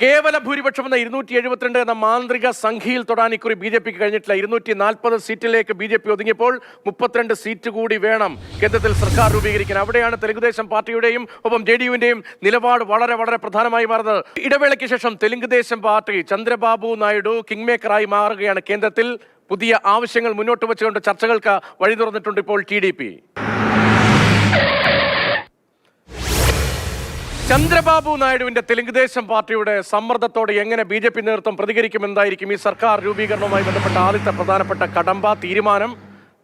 കേവല ഭൂരിപക്ഷം എന്ന ഇരുന്നൂറ്റി എഴുപത്തിരണ്ട് എന്ന മാന്ത്രിക സംഖ്യയിൽ തൊടാൻ ഇക്കുറി ബി ജെ പിക്ക് കഴിഞ്ഞിട്ടില്ല. ഇരുന്നൂറ്റി നാൽപ്പത് സീറ്റിലേക്ക് ബി ജെ പി ഒതുങ്ങിയപ്പോൾ മുപ്പത്തിരണ്ട് സീറ്റ് കൂടി വേണം കേന്ദ്രത്തിൽ സർക്കാർ രൂപീകരിക്കാൻ. അവിടെയാണ് തെലുങ്കുദേശം പാർട്ടിയുടെയും ഒപ്പം ജെ ഡി യുവിന്റെയും നിലപാട് വളരെ വളരെ പ്രധാനമായി മാറുന്നത്. ഇടവേളയ്ക്ക് ശേഷം തെലുങ്കുദേശം പാർട്ടി ചന്ദ്രബാബു നായിഡു കിങ് മേക്കറായി മാറുകയാണ് കേന്ദ്രത്തിൽ. പുതിയ ആവശ്യങ്ങൾ മുന്നോട്ട് വെച്ചുകൊണ്ട് ചർച്ചകൾക്ക് വഴി തുറന്നിട്ടുണ്ട് ഇപ്പോൾ ടി ചന്ദ്രബാബു നായിഡുവിന്റെ തെലുങ്ക് ദേശം പാർട്ടിയുടെ സമ്മർദ്ദത്തോടെ എങ്ങനെ ബി ജെ പി നേതൃത്വം പ്രതികരിക്കുമെന്നായിരിക്കും ഈ സർക്കാർ രൂപീകരണവുമായി ബന്ധപ്പെട്ട ആദ്യത്തെ പ്രധാനപ്പെട്ട കടമ്പ തീരുമാനം.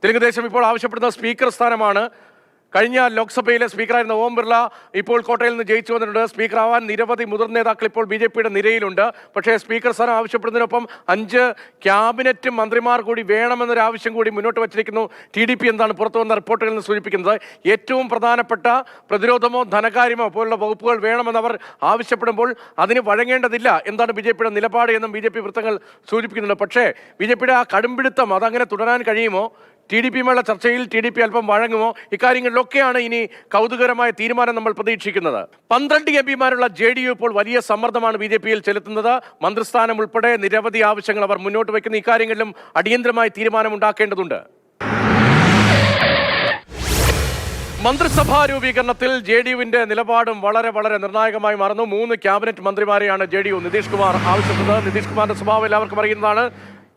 തെലുങ്കുദേശം ഇപ്പോൾ ആവശ്യപ്പെടുന്ന സ്പീക്കർ സ്ഥാനമാണ് കഴിഞ്ഞ ലോക്സഭയിലെ സ്പീക്കറായിരുന്ന ഓം ബിർള ഇപ്പോൾ കോട്ടയിൽ നിന്ന് ജയിച്ചു വന്നിട്ടുണ്ട്. സ്പീക്കറാവാൻ നിരവധി മുതിർന്ന നേതാക്കൾ ഇപ്പോൾ ബി ജെ പിയുടെ നിരയിലുണ്ട്. പക്ഷേ സ്പീക്കർ സ്ഥാനം ആവശ്യപ്പെടുന്നതിനൊപ്പം അഞ്ച് ക്യാബിനറ്റ് മന്ത്രിമാർ കൂടി വേണമെന്നൊരു ആവശ്യം കൂടി മുന്നോട്ട് വച്ചിരിക്കുന്നു. ടി ഡി പി എന്താണ് പുറത്തു വന്ന റിപ്പോർട്ടുകളിൽ നിന്ന് സൂചിപ്പിക്കുന്നത്? ഏറ്റവും പ്രധാനപ്പെട്ട പ്രതിരോധമോ ധനകാര്യമോ പോലുള്ള വകുപ്പുകൾ വേണമെന്നവർ ആവശ്യപ്പെടുമ്പോൾ അതിന് വഴങ്ങേണ്ടതില്ല എന്താണ് ബി ജെ പിയുടെ നിലപാട് എന്നും ബി ജെ പി വൃത്തങ്ങൾ സൂചിപ്പിക്കുന്നുണ്ട്. പക്ഷേ ബി ജെ പിയുടെ ആ കടുംപിടുത്തം അതങ്ങനെ തുടരാൻ കഴിയുമോ? ടി ഡി പിയുമായുള്ള ചർച്ചയിൽ ടി ഡി പി അല്പം വഴങ്ങുമോ? ഇക്കാര്യങ്ങളിലൊക്കെയാണ് ഇനി കൗതുകരമായ തീരുമാനം നമ്മൾ പ്രതീക്ഷിക്കുന്നത്. പന്ത്രണ്ട് എം പിമാരുള്ള ജെ ഡി യു ഇപ്പോൾ വലിയ സമ്മർദ്ദമാണ് ബി ജെ പിയിൽ ചെലുത്തുന്നത്. മന്ത്രിസ്ഥാനം ഉൾപ്പെടെ നിരവധി ആവശ്യങ്ങൾ അവർ മുന്നോട്ട് വയ്ക്കുന്ന ഇക്കാര്യങ്ങളിലും അടിയന്തരമായി തീരുമാനമുണ്ടാക്കേണ്ടതുണ്ട്. മന്ത്രിസഭാ രൂപീകരണത്തിൽ ജെ ഡി യുവിന്റെ നിലപാടും വളരെ വളരെ നിർണായകമായി മാറുന്നു. മൂന്ന് cabinet മന്ത്രിമാരെയാണ് J D U Nitish Kumar ആവശ്യപ്പെട്ടത്. നിതീഷ് കുമാറിന്റെ സ്വഭാവം എല്ലാവർക്കും അറിയുന്നതാണ്.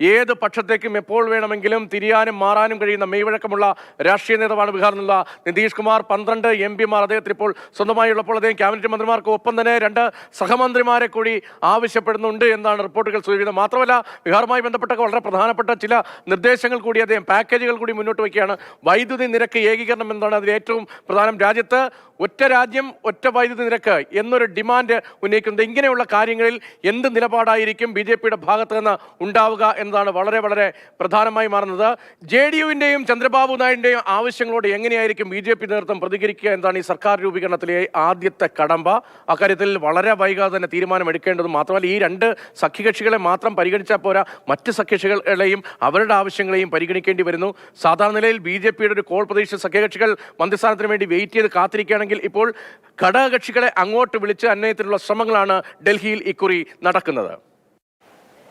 ഏത് പക്ഷത്തേക്കും എപ്പോൾ വേണമെങ്കിലും തിരിയാനും മാറാനും കഴിയുന്ന മെയ്വഴക്കമുള്ള രാഷ്ട്രീയ നേതാവാണ് ബീഹാറിൽ നിതീഷ് കുമാർ. പന്ത്രണ്ട് എം പിമാർ അദ്ദേഹത്തിന് ഇപ്പോൾ സ്വന്തമായുള്ളപ്പോൾ അദ്ദേഹം ക്യാബിനറ്റ് മന്ത്രിമാർക്ക് ഒപ്പം തന്നെ രണ്ട് സഹമന്ത്രിമാരെ കൂടി ആവശ്യപ്പെടുന്നുണ്ട് എന്നാണ് റിപ്പോർട്ടുകൾ സൂചിപ്പിക്കുന്നത്. മാത്രമല്ല ബീഹാറുമായി ബന്ധപ്പെട്ട വളരെ പ്രധാനപ്പെട്ട ചില നിർദ്ദേശങ്ങൾ കൂടി അദ്ദേഹം പാക്കേജുകൾ കൂടി മുന്നോട്ട് വയ്ക്കുകയാണ്. വൈദ്യുതി നിരക്ക് ഏകീകരണം എന്നാണ് അതിൽ ഏറ്റവും പ്രധാനം. രാജ്യത്ത് ഒറ്റ രാജ്യം ഒറ്റ വൈദ്യുതി നിരക്ക് എന്നൊരു ഡിമാൻഡ് ഉന്നയിക്കുന്നത് ഇങ്ങനെയുള്ള കാര്യങ്ങളിൽ എന്ത് നിലപാടായിരിക്കും ബി ജെ പിയുടെ ഭാഗത്ത് നിന്ന് ഉണ്ടാവുക എന്നതാണ് വളരെ വളരെ പ്രധാനമായി മാറുന്നത്. ജെ ഡി യുവിന്റെയും ചന്ദ്രബാബു നായിഡുടെയും ആവശ്യങ്ങളോട് എങ്ങനെയായിരിക്കും ബി ജെ പി നേതൃത്വം പ്രതികരിക്കുക എന്നതാണ് ഈ സർക്കാർ രൂപീകരണത്തിലെ ആദ്യത്തെ കടമ്പ. അക്കാര്യത്തിൽ വളരെ വൈകാതെ തന്നെ തീരുമാനമെടുക്കേണ്ടത് മാത്രമല്ല ഈ രണ്ട് സഖ്യകക്ഷികളെ മാത്രം പരിഗണിച്ചാൽ പോരാ മറ്റ് സഖ്യകക്ഷികളെയും അവരുടെ ആവശ്യങ്ങളെയും പരിഗണിക്കേണ്ടി വരുന്നു. സാധാരണ നിലയിൽ ബി ജെ പിയുടെ ഒരു കോൾ പ്രതീക്ഷിച്ച സഖ്യകക്ഷികൾ മന്ത്രിസ്ഥാനത്തിന് വേണ്ടി വെയിറ്റ് ചെയ്ത് കാത്തിരിക്കുകയാണെങ്കിൽ ഇപ്പോൾ ഘടകകക്ഷികളെ അങ്ങോട്ട് വിളിച്ച് അന്വയത്തിനുള്ള ശ്രമങ്ങളാണ് ഡൽഹിയിൽ ഇക്കുറി നടക്കുന്നത്.